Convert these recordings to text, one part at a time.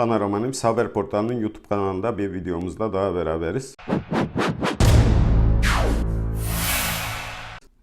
Panorama News Haber Portalı'nın YouTube kanalında bir videomuzda daha beraberiz.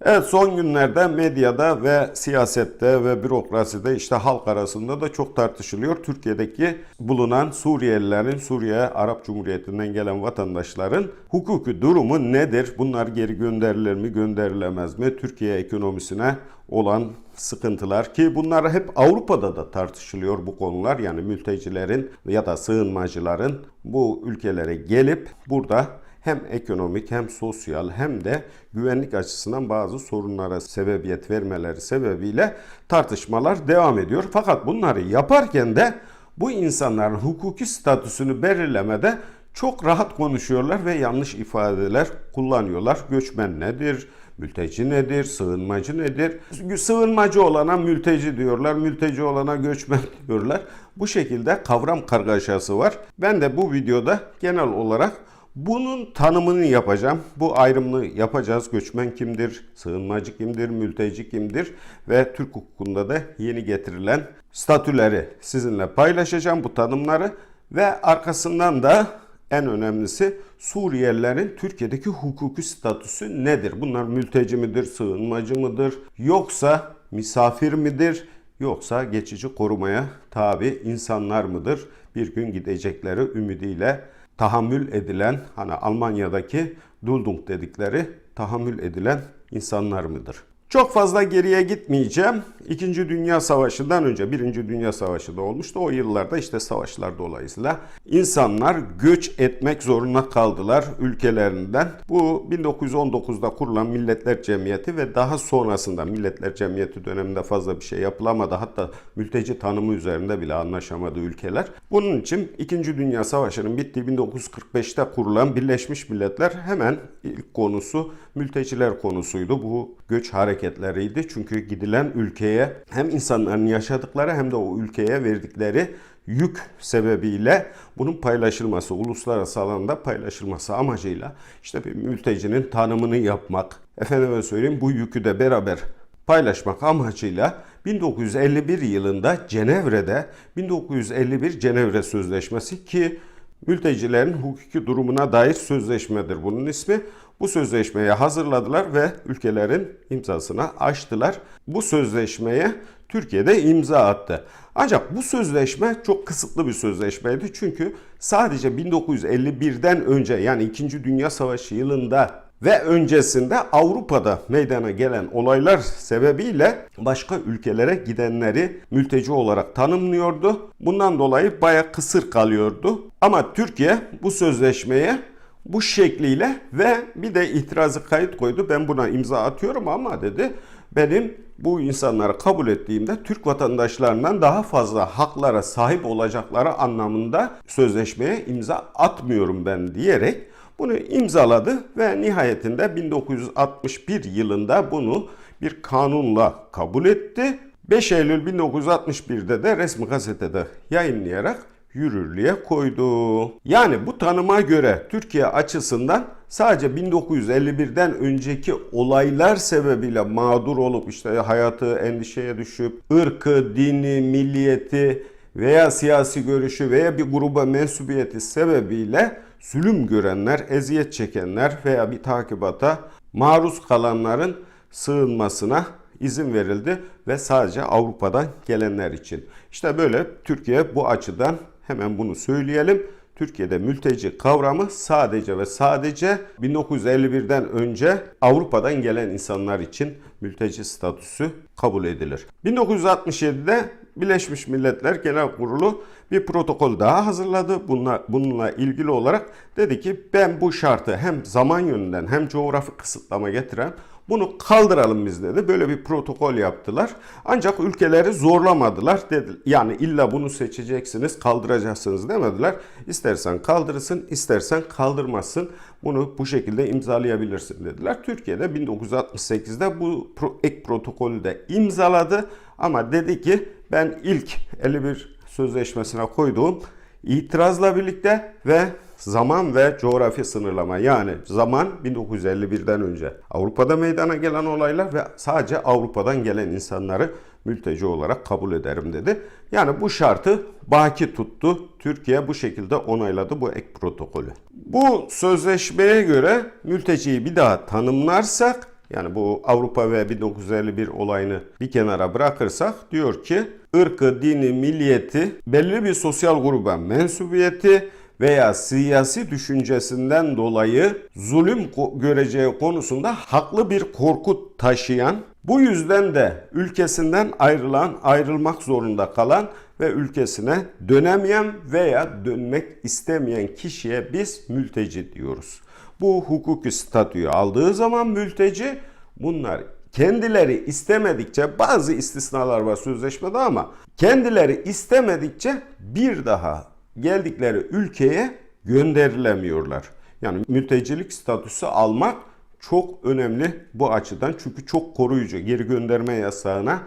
Evet son günlerde medyada ve siyasette ve bürokraside işte halk arasında da çok tartışılıyor. Türkiye'deki bulunan Suriyelilerin, Suriye Arap Cumhuriyeti'nden gelen vatandaşların hukuki durumu nedir? Bunlar geri gönderilir mi, gönderilemez mi? Türkiye ekonomisine olan sıkıntılar ki bunlar hep Avrupa'da da tartışılıyor bu konular. Yani mültecilerin ya da sığınmacıların bu ülkelere gelip burada hem ekonomik hem sosyal hem de güvenlik açısından bazı sorunlara sebebiyet vermeleri sebebiyle tartışmalar devam ediyor. Fakat bunları yaparken de bu insanların hukuki statüsünü belirlemede çok rahat konuşuyorlar ve yanlış ifadeler kullanıyorlar. Göçmen nedir? Mülteci nedir? Sığınmacı nedir? Sığınmacı olana mülteci diyorlar, mülteci olana göçmen diyorlar. Bu şekilde kavram kargaşası var. Ben de bu videoda genel olarak bunun tanımını yapacağım. Bu ayrımını yapacağız. Göçmen kimdir? Sığınmacı kimdir? Mülteci kimdir? Ve Türk hukukunda da yeni getirilen statüleri sizinle paylaşacağım bu tanımları. Ve arkasından da en önemlisi Suriyelilerin Türkiye'deki hukuki statüsü nedir? Bunlar mülteci midir, sığınmacı mıdır? Yoksa misafir midir? Yoksa geçici korumaya tabi insanlar mıdır? Bir gün gidecekleri ümidiyle tahammül edilen hani Almanya'daki Duldung dedikleri tahammül edilen insanlar mıdır? Çok fazla geriye gitmeyeceğim. İkinci Dünya Savaşı'ndan önce Birinci Dünya Savaşı da olmuştu. O yıllarda işte savaşlar dolayısıyla insanlar göç etmek zorunda kaldılar ülkelerinden. Bu 1919'da kurulan Milletler Cemiyeti ve daha sonrasında Milletler Cemiyeti döneminde fazla bir şey yapılamadı. Hatta mülteci tanımı üzerinde bile anlaşamadı ülkeler. Bunun için İkinci Dünya Savaşı'nın bittiği 1945'te kurulan Birleşmiş Milletler hemen ilk konusu mülteciler konusuydu. Bu göç hareketleriydi. Çünkü gidilen ülkeye hem insanların yaşadıkları hem de o ülkeye verdikleri yük sebebiyle bunun paylaşılması, uluslararası alanda paylaşılması amacıyla işte bir mültecinin tanımını yapmak, efendime söyleyeyim bu yükü de beraber paylaşmak amacıyla 1951 yılında Cenevre'de 1951 Cenevre Sözleşmesi ki mültecilerin hukuki durumuna dair sözleşmedir bunun ismi. Bu sözleşmeyi hazırladılar ve ülkelerin imzasına açtılar. Bu sözleşmeye Türkiye'de imza attı. Ancak bu sözleşme çok kısıtlı bir sözleşmeydi. Çünkü sadece 1951'den önce yani 2. Dünya Savaşı yılında ve öncesinde Avrupa'da meydana gelen olaylar sebebiyle başka ülkelere gidenleri mülteci olarak tanımlıyordu. Bundan dolayı baya kısır kalıyordu. Ama Türkiye bu sözleşmeye bu şekliyle ve bir de itirazı kayıt koydu. Ben buna imza atıyorum ama dedi benim bu insanları kabul ettiğimde Türk vatandaşlarından daha fazla haklara sahip olacakları anlamında sözleşmeye imza atmıyorum ben diyerek bunu imzaladı ve nihayetinde 1961 yılında bunu bir kanunla kabul etti. 5 Eylül 1961'de de resmi gazetede yayınlayarak yürürlüğe koydu. Yani bu tanıma göre Türkiye açısından sadece 1951'den önceki olaylar sebebiyle mağdur olup işte hayatı endişeye düşüp ırkı, dini, milliyeti veya siyasi görüşü veya bir gruba mensubiyeti sebebiyle zulüm görenler, eziyet çekenler veya bir takibata maruz kalanların sığınmasına izin verildi ve sadece Avrupa'dan gelenler için. İşte böyle Türkiye bu açıdan hemen bunu söyleyelim. Türkiye'de mülteci kavramı sadece ve sadece 1951'den önce Avrupa'dan gelen insanlar için mülteci statüsü kabul edilir. 1967'de Birleşmiş Milletler Genel Kurulu bir protokol daha hazırladı. Bununla, bununla ilgili olarak dedi ki ben bu şartı hem zaman yönünden hem coğrafi kısıtlama getiren bunu kaldıralım biz dedi. Böyle bir protokol yaptılar. Ancak ülkeleri zorlamadılar. Dedi, yani illa bunu seçeceksiniz, kaldıracaksınız demediler. İstersen kaldırırsın, istersen kaldırmazsın. Bunu bu şekilde imzalayabilirsin dediler. Türkiye'de 1968'de bu ek protokolü de imzaladı. Ama dedi ki ben ilk 51 sözleşmesine koyduğum itirazla birlikte ve zaman ve coğrafi sınırlama yani zaman 1951'den önce Avrupa'da meydana gelen olaylar ve sadece Avrupa'dan gelen insanları mülteci olarak kabul ederim dedi. Yani bu şartı baki tuttu. Türkiye bu şekilde onayladı bu ek protokolü. Bu sözleşmeye göre mülteciyi bir daha tanımlarsak yani bu Avrupa ve 1951 olayını bir kenara bırakırsak diyor ki ırkı, dini, milliyeti, belli bir sosyal gruba mensubiyeti veya siyasi düşüncesinden dolayı zulüm göreceği konusunda haklı bir korku taşıyan, bu yüzden de ülkesinden ayrılan, ayrılmak zorunda kalan ve ülkesine dönemeyen veya dönmek istemeyen kişiye biz mülteci diyoruz. Bu hukuki statüyü aldığı zaman mülteci bunlar kendileri istemedikçe bazı istisnalar var sözleşmede ama kendileri istemedikçe bir daha geldikleri ülkeye gönderilemiyorlar. Yani mültecilik statüsü almak çok önemli bu açıdan çünkü çok koruyucu geri gönderme yasağına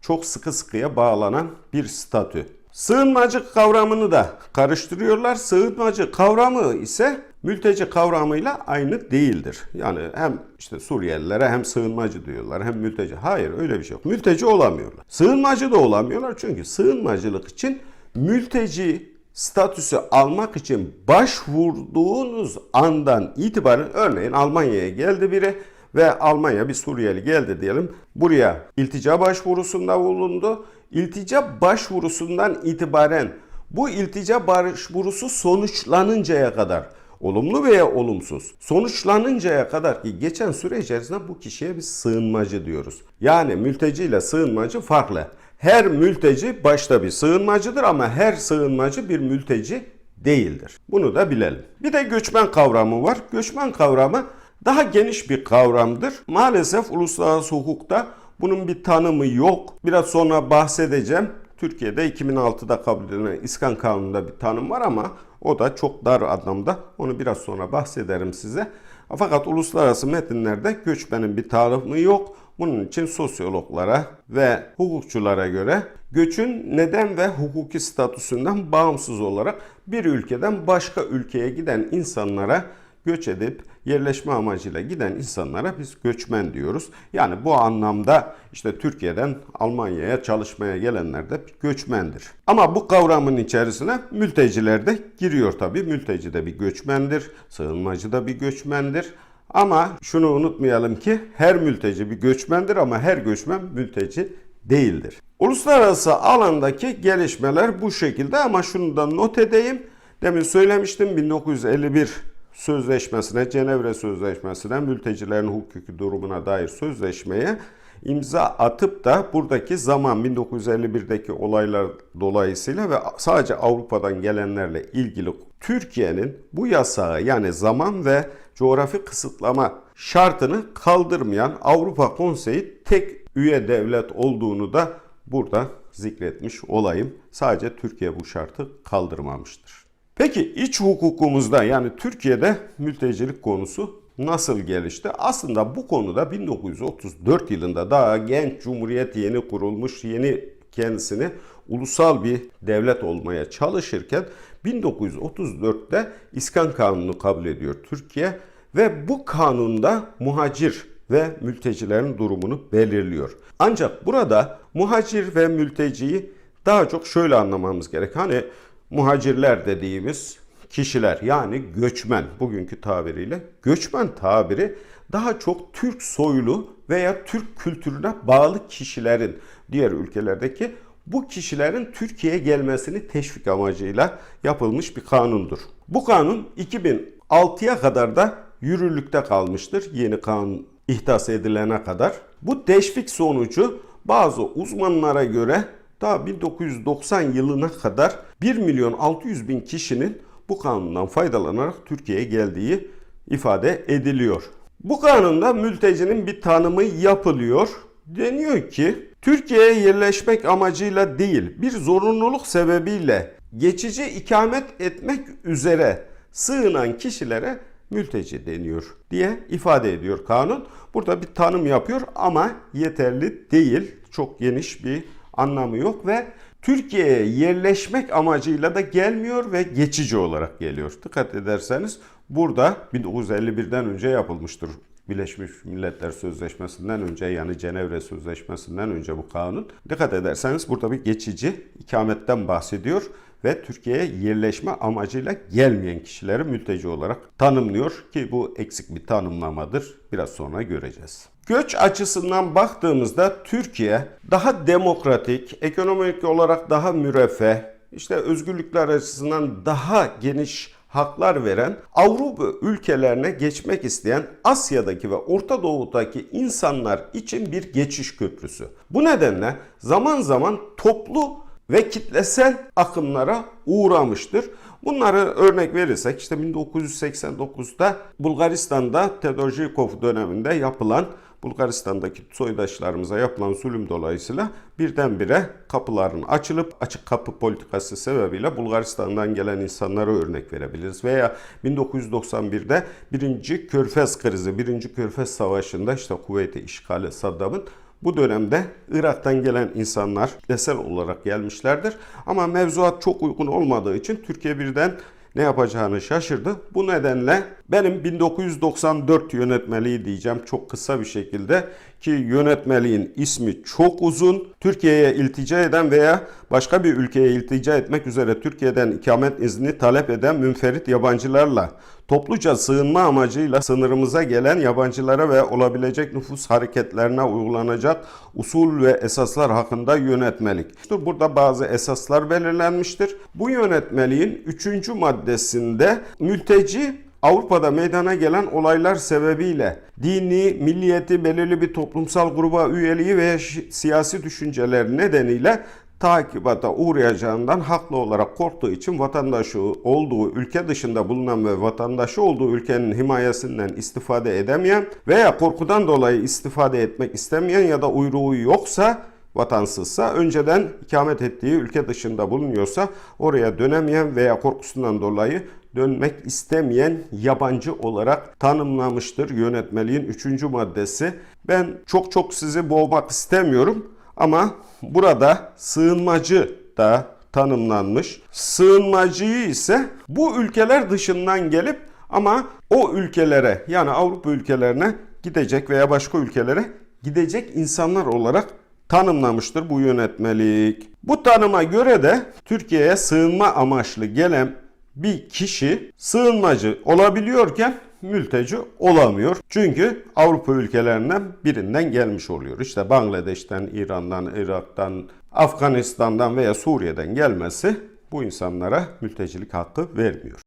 çok sıkı sıkıya bağlanan bir statü. Sığınmacı kavramını da karıştırıyorlar. Sığınmacı kavramı ise mülteci kavramıyla aynı değildir. Yani hem işte Suriyelilere hem sığınmacı diyorlar hem mülteci. Hayır öyle bir şey yok. Mülteci olamıyorlar. Sığınmacı da olamıyorlar çünkü sığınmacılık için mülteci statüsü almak için başvurduğunuz andan itibaren örneğin Almanya'ya geldi biri ve Almanya bir Suriyeli geldi diyelim. Buraya iltica başvurusunda bulundu. İltica başvurusundan itibaren bu iltica başvurusu sonuçlanıncaya kadar olumlu veya olumsuz sonuçlanıncaya kadar ki geçen süre içerisinde bu kişiye biz sığınmacı diyoruz. Yani mülteci ile sığınmacı farklı. Her mülteci başta bir sığınmacıdır ama her sığınmacı bir mülteci değildir. Bunu da bilelim. Bir de göçmen kavramı var. Göçmen kavramı daha geniş bir kavramdır. Maalesef uluslararası hukukta bunun bir tanımı yok. Biraz sonra bahsedeceğim. Türkiye'de 2006'da kabul edilen İskan Kanunu'nda bir tanım var ama o da çok dar anlamda. Onu biraz sonra bahsederim size. Fakat uluslararası metinlerde göçmenin bir tanımı yok. Bunun için sosyologlara ve hukukçulara göre göçün neden ve hukuki statüsünden bağımsız olarak bir ülkeden başka ülkeye giden insanlara göç edip yerleşme amacıyla giden insanlara biz göçmen diyoruz. Yani bu anlamda işte Türkiye'den Almanya'ya çalışmaya gelenler de göçmendir. Ama bu kavramın içerisine mülteciler de giriyor tabii. Mülteci de bir göçmendir, sığınmacı da bir göçmendir. Ama şunu unutmayalım ki her mülteci bir göçmendir ama her göçmen mülteci değildir. Uluslararası alandaki gelişmeler bu şekilde ama şunu da not edeyim. Demin söylemiştim 1951 sözleşmesine, Cenevre Sözleşmesi'ne, mültecilerin hukuki durumuna dair sözleşmeye imza atıp da buradaki zaman 1951'deki olaylar dolayısıyla ve sadece Avrupa'dan gelenlerle ilgili Türkiye'nin bu yasağı yani zaman ve coğrafi kısıtlama şartını kaldırmayan Avrupa Konseyi tek üye devlet olduğunu da burada zikretmiş olayım. Sadece Türkiye bu şartı kaldırmamıştır. Peki iç hukukumuzda yani Türkiye'de mültecilik konusu nasıl gelişti? Aslında bu konuda 1934 yılında daha genç cumhuriyet yeni kurulmuş, yeni kendisini ulusal bir devlet olmaya çalışırken 1934'te İskan Kanunu kabul ediyor Türkiye ve bu kanunda muhacir ve mültecilerin durumunu belirliyor. Ancak burada muhacir ve mülteciyi daha çok şöyle anlamamız gerek. Hani muhacirler dediğimiz kişiler yani göçmen bugünkü tabiriyle göçmen tabiri daha çok Türk soylu veya Türk kültürüne bağlı kişilerin diğer ülkelerdeki bu kişilerin Türkiye'ye gelmesini teşvik amacıyla yapılmış bir kanundur. Bu kanun 2006'ya kadar da yürürlükte kalmıştır. Yeni kanun ihdas edilene kadar. Bu teşvik sonucu bazı uzmanlara göre daha 1990 yılına kadar 1 milyon 600 bin kişinin bu kanundan faydalanarak Türkiye'ye geldiği ifade ediliyor. Bu kanunda mültecinin bir tanımı yapılıyor. Deniyor ki Türkiye'ye yerleşmek amacıyla değil bir zorunluluk sebebiyle geçici ikamet etmek üzere sığınan kişilere mülteci deniyor diye ifade ediyor kanun. Burada bir tanım yapıyor ama yeterli değil. Çok geniş bir anlamı yok ve Türkiye'ye yerleşmek amacıyla da gelmiyor ve geçici olarak geliyor. Dikkat ederseniz burada 1951'den önce yapılmıştır. Birleşmiş Milletler Sözleşmesi'nden önce yani Cenevre Sözleşmesi'nden önce bu kanun. Dikkat ederseniz burada bir geçici ikametten bahsediyor ve Türkiye'ye yerleşme amacıyla gelmeyen kişileri mülteci olarak tanımlıyor ki bu eksik bir tanımlamadır. Biraz sonra göreceğiz. Göç açısından baktığımızda Türkiye daha demokratik, ekonomik olarak daha müreffeh, işte özgürlükler açısından daha geniş haklar veren Avrupa ülkelerine geçmek isteyen Asya'daki ve Orta Doğu'daki insanlar için bir geçiş köprüsü. Bu nedenle zaman zaman toplu ve kitlesel akımlara uğramıştır. Bunları örnek verirsek işte 1989'da Bulgaristan'da Tedorjikov döneminde yapılan Bulgaristan'daki soydaşlarımıza yapılan zulüm dolayısıyla birdenbire kapıların açılıp açık kapı politikası sebebiyle Bulgaristan'dan gelen insanlara örnek verebiliriz. Veya 1991'de birinci Körfez krizi, birinci Körfez Savaşı'nda işte kuvveti işgali Saddam'ın bu dönemde Irak'tan gelen insanlar kitlesel olarak gelmişlerdir. Ama mevzuat çok uygun olmadığı için Türkiye birden ne yapacağını şaşırdı. Bu nedenle benim 1994 yönetmeliği diyeceğim çok kısa bir şekilde ki yönetmeliğin ismi çok uzun. Türkiye'ye iltica eden veya başka bir ülkeye iltica etmek üzere Türkiye'den ikamet izni talep eden münferit yabancılarla topluca sığınma amacıyla sınırımıza gelen yabancılara ve olabilecek nüfus hareketlerine uygulanacak usul ve esaslar hakkında yönetmelik. İşte burada bazı esaslar belirlenmiştir. Bu yönetmeliğin 3. maddesinde mülteci Avrupa'da meydana gelen olaylar sebebiyle dini, milliyeti, belirli bir toplumsal gruba üyeliği veya siyasi düşünceler nedeniyle takibata uğrayacağından haklı olarak korktuğu için vatandaşı olduğu ülke dışında bulunan ve vatandaşı olduğu ülkenin himayesinden istifade edemeyen veya korkudan dolayı istifade etmek istemeyen ya da uyruğu yoksa vatansızsa önceden ikamet ettiği ülke dışında bulunuyorsa oraya dönemeyen veya korkusundan dolayı dönmek istemeyen yabancı olarak tanımlamıştır yönetmeliğin 3. maddesi. Ben çok çok sizi boğmak istemiyorum ama burada sığınmacı da tanımlanmış. Sığınmacıyı ise bu ülkeler dışından gelip ama o ülkelere yani Avrupa ülkelerine gidecek veya başka ülkelere gidecek insanlar olarak tanımlamıştır bu yönetmelik. Bu tanıma göre de Türkiye'ye sığınma amaçlı gelen bir kişi sığınmacı olabiliyorken mülteci olamıyor. Çünkü Avrupa ülkelerinden birinden gelmiş oluyor. İşte Bangladeş'ten, İran'dan, Irak'tan, Afganistan'dan veya Suriye'den gelmesi bu insanlara mültecilik hakkı vermiyor.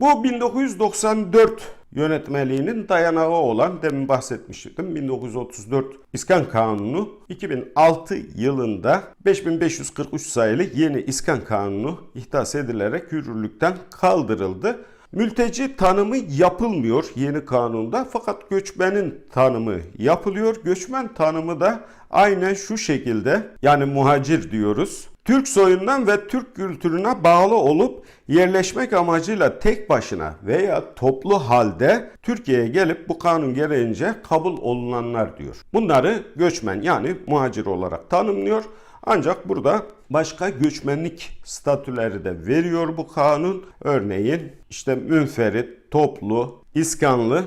Bu 1994 yönetmeliğinin dayanağı olan demin bahsetmiştim 1934 İskan Kanunu 2006 yılında 5543 sayılı yeni İskan Kanunu ihdas edilerek yürürlükten kaldırıldı. Mülteci tanımı yapılmıyor yeni kanunda fakat göçmenin tanımı yapılıyor. Göçmen tanımı da aynen şu şekilde yani muhacir diyoruz. Türk soyundan ve Türk kültürüne bağlı olup yerleşmek amacıyla tek başına veya toplu halde Türkiye'ye gelip bu kanun gereğince kabul olunanlar diyor. Bunları göçmen yani muhacir olarak tanımlıyor. Ancak burada başka göçmenlik statüleri de veriyor bu kanun. Örneğin işte münferit, toplu, iskanlı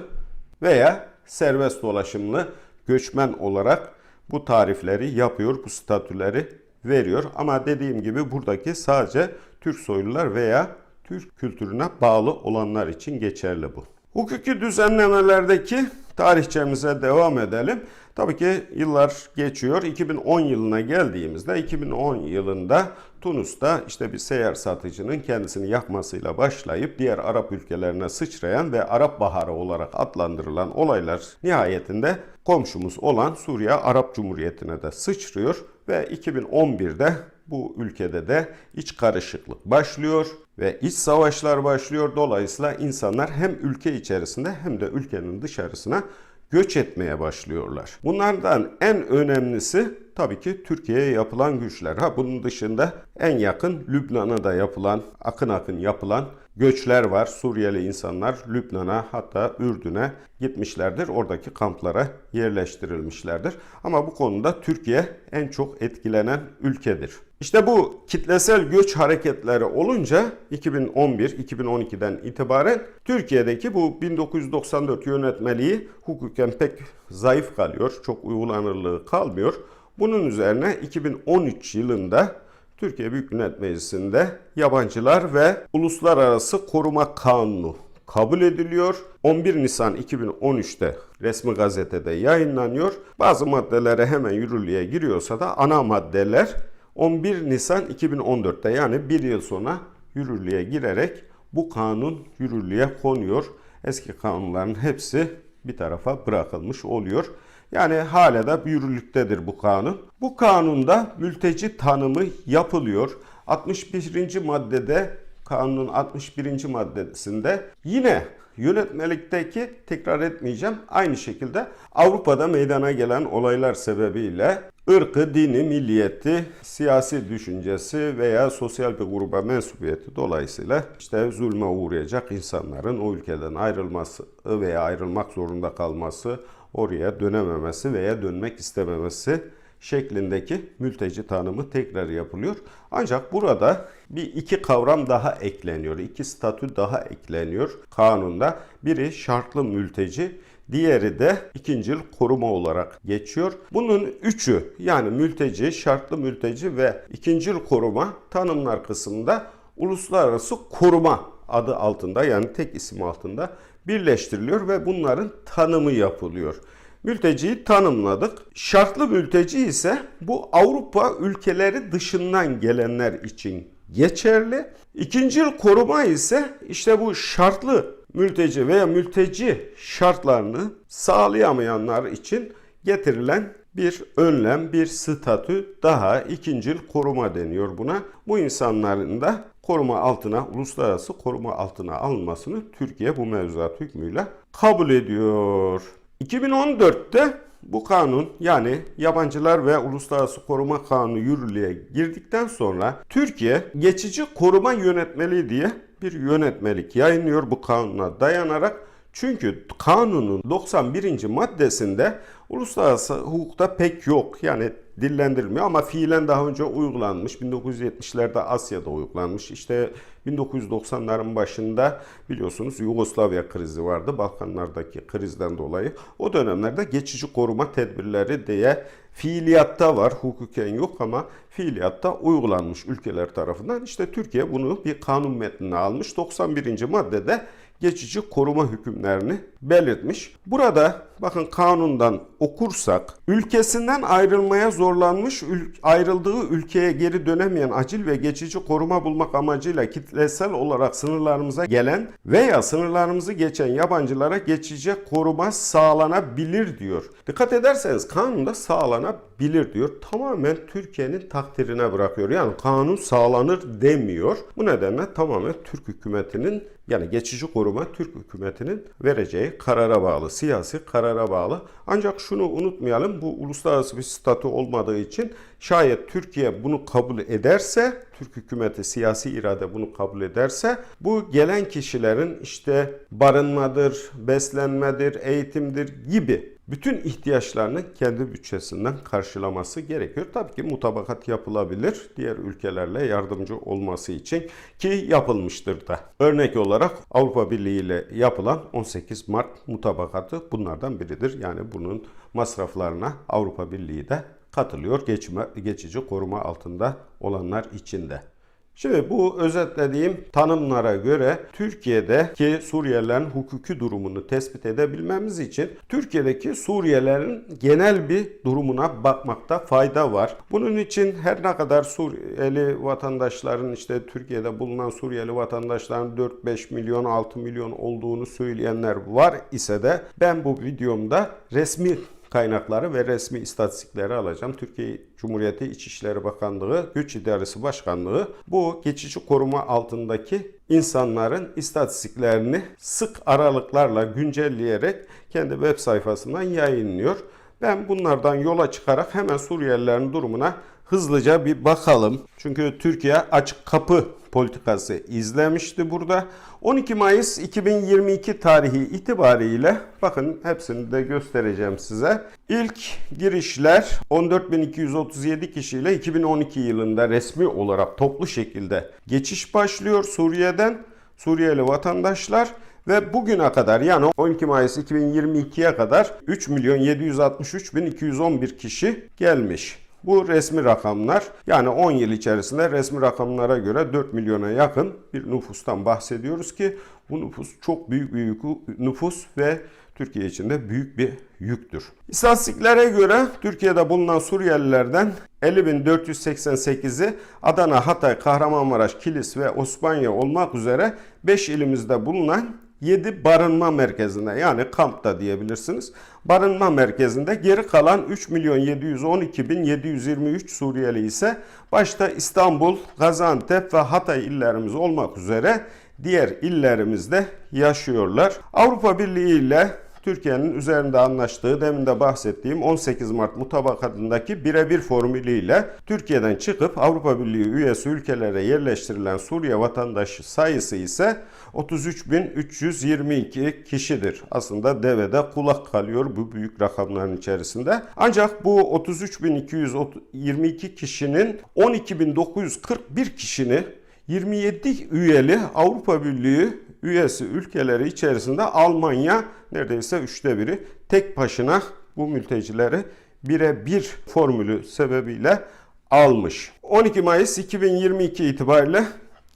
veya serbest dolaşımlı göçmen olarak bu tarifleri yapıyor, bu statüleri veriyor. Ama dediğim gibi buradaki sadece Türk soylular veya Türk kültürüne bağlı olanlar için geçerli bu. Hukuki düzenlemelerdeki tarihçemize devam edelim. Tabii ki yıllar geçiyor. 2010 yılına geldiğimizde 2010 yılında Tunus'ta işte bir seyyar satıcının kendisini yakmasıyla başlayıp diğer Arap ülkelerine sıçrayan ve Arap Baharı olarak adlandırılan olaylar nihayetinde komşumuz olan Suriye Arap Cumhuriyeti'ne de sıçrıyor ve 2011'de bu ülkede de iç karışıklık başlıyor ve iç savaşlar başlıyor. Dolayısıyla insanlar hem ülke içerisinde hem de ülkenin dışarısına göç etmeye başlıyorlar. Bunlardan en önemlisi tabii ki Türkiye'ye yapılan güçler. Ha bunun dışında en yakın Lübnan'a da yapılan, akın akın yapılan göçler var. Suriyeli insanlar Lübnan'a hatta Ürdün'e gitmişlerdir. Oradaki kamplara yerleştirilmişlerdir. Ama bu konuda Türkiye en çok etkilenen ülkedir. İşte bu kitlesel göç hareketleri olunca 2011-2012'den itibaren Türkiye'deki bu 1994 yönetmeliği hukuken pek zayıf kalıyor. Çok uygulanırlığı kalmıyor. Bunun üzerine 2013 yılında Türkiye Büyük Millet Meclisi'nde yabancılar ve uluslararası koruma kanunu kabul ediliyor. 11 Nisan 2013'te resmi gazetede yayınlanıyor. Bazı maddelere hemen yürürlüğe giriyorsa da ana maddeler 11 Nisan 2014'te yani bir yıl sonra yürürlüğe girerek bu kanun yürürlüğe konuyor. Eski kanunların hepsi bir tarafa bırakılmış oluyor. Yani hala da yürürlüktedir bu kanun. Bu kanunda mülteci tanımı yapılıyor. 61. maddede kanunun 61. maddesinde yine yönetmelikteki tekrar etmeyeceğim aynı şekilde Avrupa'da meydana gelen olaylar sebebiyle ırkı, dini, milliyeti, siyasi düşüncesi veya sosyal bir gruba mensubiyeti dolayısıyla işte zulme uğrayacak insanların o ülkeden ayrılması veya ayrılmak zorunda kalması, oraya dönememesi veya dönmek istememesi şeklindeki mülteci tanımı tekrar yapılıyor. Ancak burada bir iki kavram daha ekleniyor. iki statü daha ekleniyor kanunda. Biri şartlı mülteci, diğeri de ikincil koruma olarak geçiyor. Bunun üçü yani mülteci, şartlı mülteci ve ikincil koruma tanımlar kısmında uluslararası koruma adı altında yani tek isim altında birleştiriliyor ve bunların tanımı yapılıyor. Mülteciyi tanımladık. Şartlı mülteci ise bu Avrupa ülkeleri dışından gelenler için geçerli. İkinci koruma ise işte bu şartlı mülteci veya mülteci şartlarını sağlayamayanlar için getirilen bir önlem, bir statü daha ikinci koruma deniyor buna. Bu insanların da koruma altına, uluslararası koruma altına alınmasını Türkiye bu mevzuat hükmüyle kabul ediyor. 2014'te bu kanun yani yabancılar ve uluslararası koruma kanunu yürürlüğe girdikten sonra Türkiye geçici koruma yönetmeliği diye bir yönetmelik yayınlıyor bu kanuna dayanarak. Çünkü kanunun 91. maddesinde uluslararası hukukta pek yok. Yani dillendirilmiyor ama fiilen daha önce uygulanmış. 1970'lerde Asya'da uygulanmış. İşte 1990'ların başında biliyorsunuz Yugoslavya krizi vardı. Balkanlardaki krizden dolayı. O dönemlerde geçici koruma tedbirleri diye fiiliyatta var. Hukuken yok ama fiiliyatta uygulanmış ülkeler tarafından. İşte Türkiye bunu bir kanun metnine almış. 91. maddede geçici koruma hükümlerini belirtmiş. Burada bakın kanundan okursak ülkesinden ayrılmaya zorlanmış ayrıldığı ülkeye geri dönemeyen acil ve geçici koruma bulmak amacıyla kitlesel olarak sınırlarımıza gelen veya sınırlarımızı geçen yabancılara geçici koruma sağlanabilir diyor. Dikkat ederseniz kanunda sağlanabilir diyor. Tamamen Türkiye'nin takdirine bırakıyor. Yani kanun sağlanır demiyor. Bu nedenle tamamen Türk hükümetinin yani geçici koruma Türk hükümetinin vereceği karara bağlı, siyasi karara bağlı. Ancak şunu unutmayalım, bu uluslararası bir statü olmadığı için şayet Türkiye bunu kabul ederse, Türk hükümeti siyasi irade bunu kabul ederse, bu gelen kişilerin işte barınmadır, beslenmedir, eğitimdir gibi bütün ihtiyaçlarını kendi bütçesinden karşılaması gerekiyor. Tabii ki mutabakat yapılabilir diğer ülkelerle yardımcı olması için ki yapılmıştır da. Örnek olarak Avrupa Birliği ile yapılan 18 Mart mutabakatı bunlardan biridir. Yani bunun masraflarına Avrupa Birliği de katılıyor geçme, geçici koruma altında olanlar için de. Şimdi bu özetlediğim tanımlara göre Türkiye'deki Suriyelilerin hukuki durumunu tespit edebilmemiz için Türkiye'deki Suriyelilerin genel bir durumuna bakmakta fayda var. Bunun için her ne kadar Suriyeli vatandaşların işte Türkiye'de bulunan Suriyeli vatandaşların 4-5 milyon 6 milyon olduğunu söyleyenler var ise de ben bu videomda resmi kaynakları ve resmi istatistikleri alacağım. Türkiye Cumhuriyeti İçişleri Bakanlığı, Güç İdaresi Başkanlığı bu geçici koruma altındaki insanların istatistiklerini sık aralıklarla güncelleyerek kendi web sayfasından yayınlıyor. Ben bunlardan yola çıkarak hemen Suriyelilerin durumuna hızlıca bir bakalım. Çünkü Türkiye açık kapı politikası izlemişti burada. 12 Mayıs 2022 tarihi itibariyle bakın hepsini de göstereceğim size. İlk girişler 14.237 kişiyle 2012 yılında resmi olarak toplu şekilde geçiş başlıyor Suriye'den. Suriyeli vatandaşlar ve bugüne kadar yani 12 Mayıs 2022'ye kadar 3 milyon 763 bin 211 kişi gelmiş. Bu resmi rakamlar yani 10 yıl içerisinde resmi rakamlara göre 4 milyona yakın bir nüfustan bahsediyoruz ki bu nüfus çok büyük bir nüfus ve Türkiye için de büyük bir yüktür. İstatistiklere göre Türkiye'de bulunan Suriyelilerden 50.488'i Adana, Hatay, Kahramanmaraş, Kilis ve Osmaniye olmak üzere 5 ilimizde bulunan 7 barınma merkezinde yani kampta diyebilirsiniz. Barınma merkezinde geri kalan 3 milyon 712 bin 723 Suriyeli ise başta İstanbul, Gaziantep ve Hatay illerimiz olmak üzere diğer illerimizde yaşıyorlar. Avrupa Birliği ile Türkiye'nin üzerinde anlaştığı demin de bahsettiğim 18 Mart mutabakatındaki birebir formülüyle Türkiye'den çıkıp Avrupa Birliği üyesi ülkelere yerleştirilen Suriye vatandaşı sayısı ise 33.322 kişidir. Aslında devede kulak kalıyor bu büyük rakamların içerisinde. Ancak bu 33.222 kişinin 12.941 kişini 27 üyeli Avrupa Birliği üyesi ülkeleri içerisinde Almanya neredeyse üçte biri tek başına bu mültecileri birebir formülü sebebiyle almış. 12 Mayıs 2022 itibariyle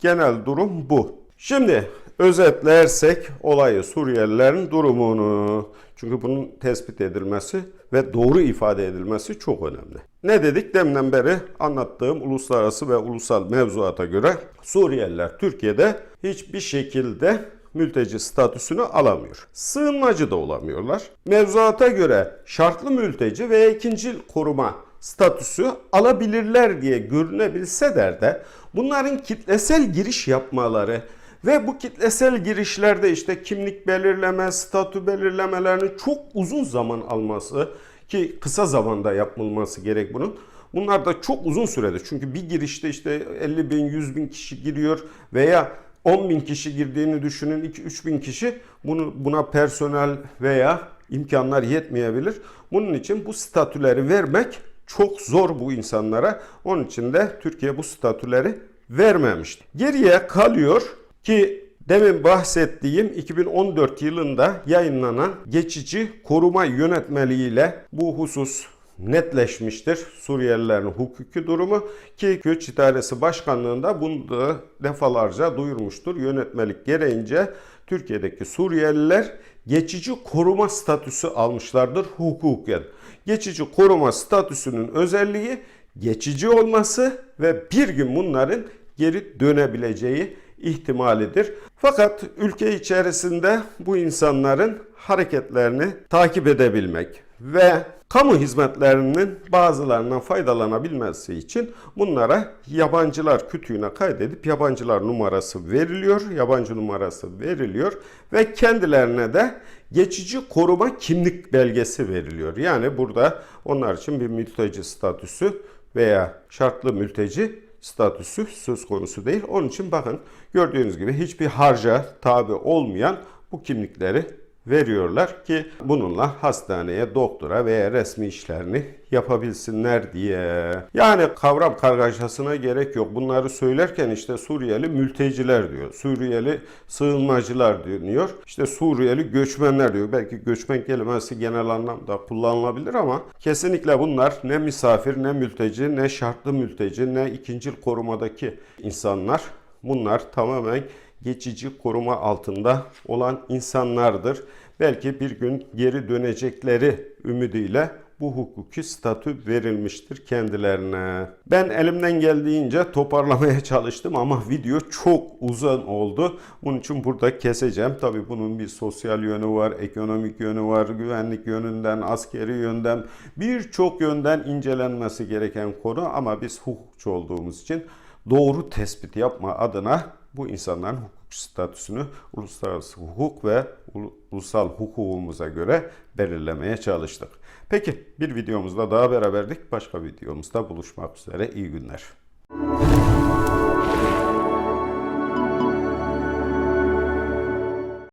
genel durum bu. Şimdi özetlersek olayı Suriyelilerin durumunu. Çünkü bunun tespit edilmesi ve doğru ifade edilmesi çok önemli. Ne dedik? Deminden beri anlattığım uluslararası ve ulusal mevzuata göre Suriyeliler Türkiye'de hiçbir şekilde mülteci statüsünü alamıyor. Sığınmacı da olamıyorlar. Mevzuata göre şartlı mülteci ve ikinci koruma statüsü alabilirler diye görünebilseler de bunların kitlesel giriş yapmaları ve bu kitlesel girişlerde işte kimlik belirleme, statü belirlemelerinin çok uzun zaman alması ki kısa zamanda yapılması gerek bunun. Bunlar da çok uzun sürede çünkü bir girişte işte 50 bin, 100 bin kişi giriyor veya 10 bin kişi girdiğini düşünün 2-3 bin kişi bunu, buna personel veya imkanlar yetmeyebilir. Bunun için bu statüleri vermek çok zor bu insanlara. Onun için de Türkiye bu statüleri vermemişti. Geriye kalıyor ki demin bahsettiğim 2014 yılında yayınlanan geçici koruma yönetmeliğiyle bu husus netleşmiştir. Suriyelilerin hukuki durumu ki Göç İdaresi Başkanlığı'nda bunu da defalarca duyurmuştur. Yönetmelik gereğince Türkiye'deki Suriyeliler geçici koruma statüsü almışlardır hukuken. Geçici koruma statüsünün özelliği geçici olması ve bir gün bunların geri dönebileceği ihtimalidir. Fakat ülke içerisinde bu insanların hareketlerini takip edebilmek ve kamu hizmetlerinin bazılarından faydalanabilmesi için bunlara yabancılar kütüğüne kaydedip yabancılar numarası veriliyor, yabancı numarası veriliyor ve kendilerine de geçici koruma kimlik belgesi veriliyor. Yani burada onlar için bir mülteci statüsü veya şartlı mülteci statüsü söz konusu değil. Onun için bakın gördüğünüz gibi hiçbir harca tabi olmayan bu kimlikleri veriyorlar ki bununla hastaneye, doktora veya resmi işlerini yapabilsinler diye. Yani kavram kargaşasına gerek yok. Bunları söylerken işte Suriyeli mülteciler diyor. Suriyeli sığınmacılar diyor. İşte Suriyeli göçmenler diyor. Belki göçmen kelimesi genel anlamda kullanılabilir ama kesinlikle bunlar ne misafir, ne mülteci, ne şartlı mülteci, ne ikincil korumadaki insanlar. Bunlar tamamen geçici koruma altında olan insanlardır. Belki bir gün geri dönecekleri ümidiyle bu hukuki statü verilmiştir kendilerine. Ben elimden geldiğince toparlamaya çalıştım ama video çok uzun oldu. Bunun için burada keseceğim. Tabii bunun bir sosyal yönü var, ekonomik yönü var, güvenlik yönünden, askeri yönden birçok yönden incelenmesi gereken konu ama biz hukukçu olduğumuz için doğru tespit yapma adına bu insanların hukuki statüsünü uluslararası hukuk ve ulu- ulusal hukukumuza göre belirlemeye çalıştık. Peki bir videomuzda daha beraberdik. Başka videomuzda buluşmak üzere. İyi günler.